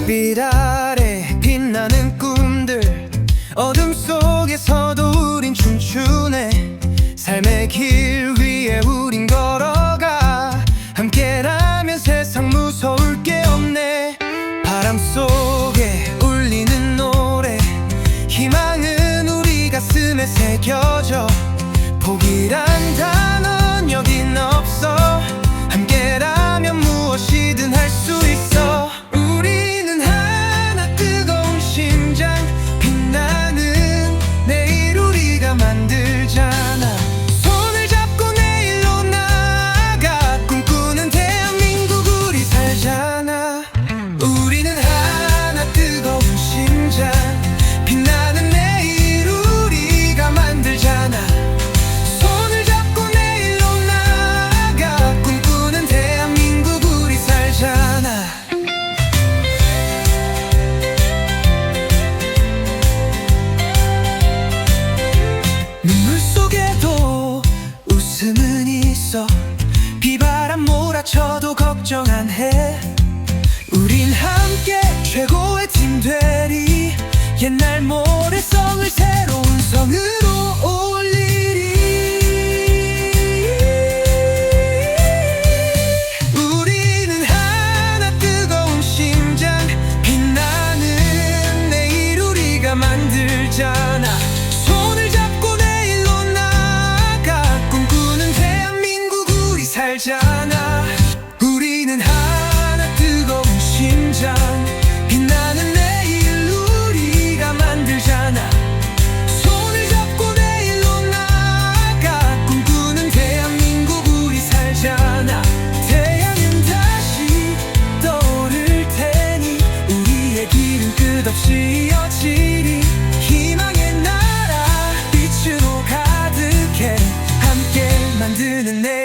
불빛 아래 빛나는 꿈들. 어둠 속에서도 우린 춤추네. 삶의 길 위에 우린 걸어가. 함께라면 세상 무서울 게 없네. 바람 속에 울리는 노래. 희망은 우리 가슴에 새겨져. 포기란 웃음은 있어. 비바람 몰아쳐도 걱정 안 해. 우린 함께 최고의 팀 되리. 옛날 모 살잖아. 우리는 하나 뜨거운 심장. 빛나는 내일 우리가 만들잖아. 손을 잡고 내일로 나아가. 꿈꾸는 대한민국 우리 살잖아. 태양은 다시 떠오를 테니 우리의 길은 끝없이 이어지리. 희망의 나라 빛으로 가득해 함께 만드는 향해